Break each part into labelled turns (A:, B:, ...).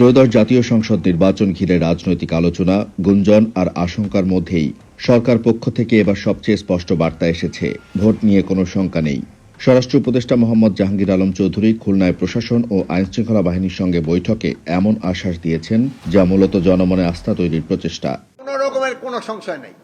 A: ত্রয়োদশ জাতীয় সংসদ নির্বাচন ঘিরে রাজনৈতিক আলোচনা গুঞ্জন আর আশঙ্কার মধ্যেই সরকার পক্ষ থেকে এবার সবচেয়ে স্পষ্ট বার্তা এসেছে। ভোট নিয়ে কোনো শঙ্কা নেই। স্বরাষ্ট্র উপদেষ্টা মোহাম্মদ জাহাঙ্গীর আলম চৌধুরী খুলনায় প্রশাসন ও আইনশৃঙ্খলা বাহিনীর সঙ্গে বৈঠকে এমন আশ্বাস দিয়েছেন যা মূলত জনমনে আস্থা তৈরির প্রচেষ্টা।
B: কোনো রকমের কোনো সংশয় নেই।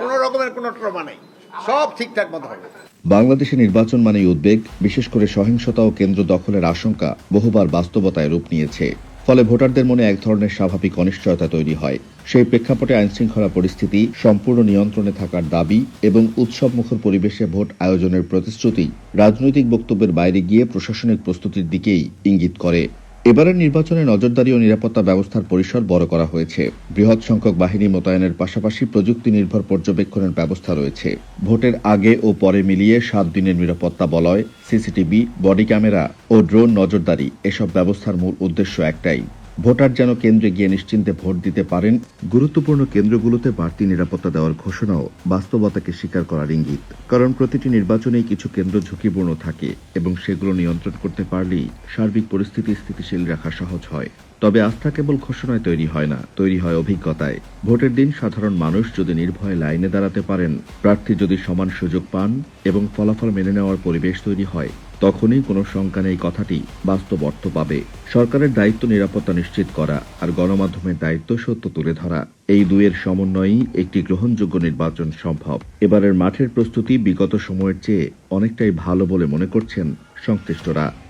B: কোনো রকমের কোনো ট্রমা নেই। সব ঠিকঠাক মতো হবে।
A: বাংলাদেশে নির্বাচন মানেই উদ্বেগ বিশেষ করে সহিংসতা ও কেন্দ্র দখলের আশঙ্কা বহুবার বাস্তবতায় রূপ নিয়েছে। ফলে ভোটারদের মনে এক ধরনের স্বাভাবিক অনিশ্চয়তা তৈরি হয়। সেই প্রেক্ষাপটে আইনশৃঙ্খলা পরিস্থিতি, সম্পূর্ণ নিয়ন্ত্রণে থাকার দাবি এবং উৎসবমুখর পরিবেশে ভোট আয়োজনের প্রতিশ্রুতি রাজনৈতিক বক্তব্যের বাইরে গিয়ে প্রশাসনিক প্রস্তুতির দিকেই ইঙ্গিত করে। এবারের নির্বাচনে নজরদারি ও নিরাপত্তা ব্যবস্থার পরিসর বড় করা হয়েছে। বৃহৎ সংখ্যক বাহিনী মোতায়েনের পাশাপাশি প্রযুক্তি নির্ভর পর্যবেক্ষণের ব্যবস্থা রয়েছে। ভোটের আগে ও পরে মিলিয়ে সাত দিনের নিরাপত্তা বলয়, সিসিটিভি, বডি ক্যামেরা ও ড্রোন নজরদারি, এসব ব্যবস্থার মূল উদ্দেশ্য একটাই। ভোটার যেন কেন্দ্রে গিয়ে নিশ্চিন্তে ভোট দিতে পারেন, গুরুত্বপূর্ণ কেন্দ্রগুলোতে বাড়তি নিরাপত্তা দেওয়ার ঘোষণাও বাস্তবতাকে স্বীকার করার ইঙ্গিত। কারণ প্রতিটি নির্বাচনেই কিছু কেন্দ্র ঝুঁকিপূর্ণ থাকে এবং সেগুলো নিয়ন্ত্রণ করতে পারলেই সার্বিক পরিস্থিতি স্থিতিশীল রাখা সহজ হয়। তবে আস্থা কেবল ঘোষণায় তৈরি হয় না, তৈরি হয় অভিজ্ঞতায়। ভোটের দিন সাধারণ মানুষ যদি নির্ভয়ে লাইনে দাঁড়াতে পারেন, প্রার্থী যদি সমান সুযোগ পান এবং ফলাফল মেনে নেওয়ার পরিবেশ তৈরি হয় তখনই কোনো শঙ্কা নেই কথাটি বাস্তব অর্থ পাবে। সরকারের দায়িত্ব নিরাপত্তা নিশ্চিত করা আর গণমাধ্যমের দায়িত্ব সত্য তুলে ধরা। এই দুয়ের সমন্বয়েই একটি গ্রহণযোগ্য নির্বাচন সম্ভব। এবারের মাঠের প্রস্তুতি বিগত সময়ের চেয়ে অনেকটাই ভালো বলে মনে করছেন সংশ্লিষ্টরা।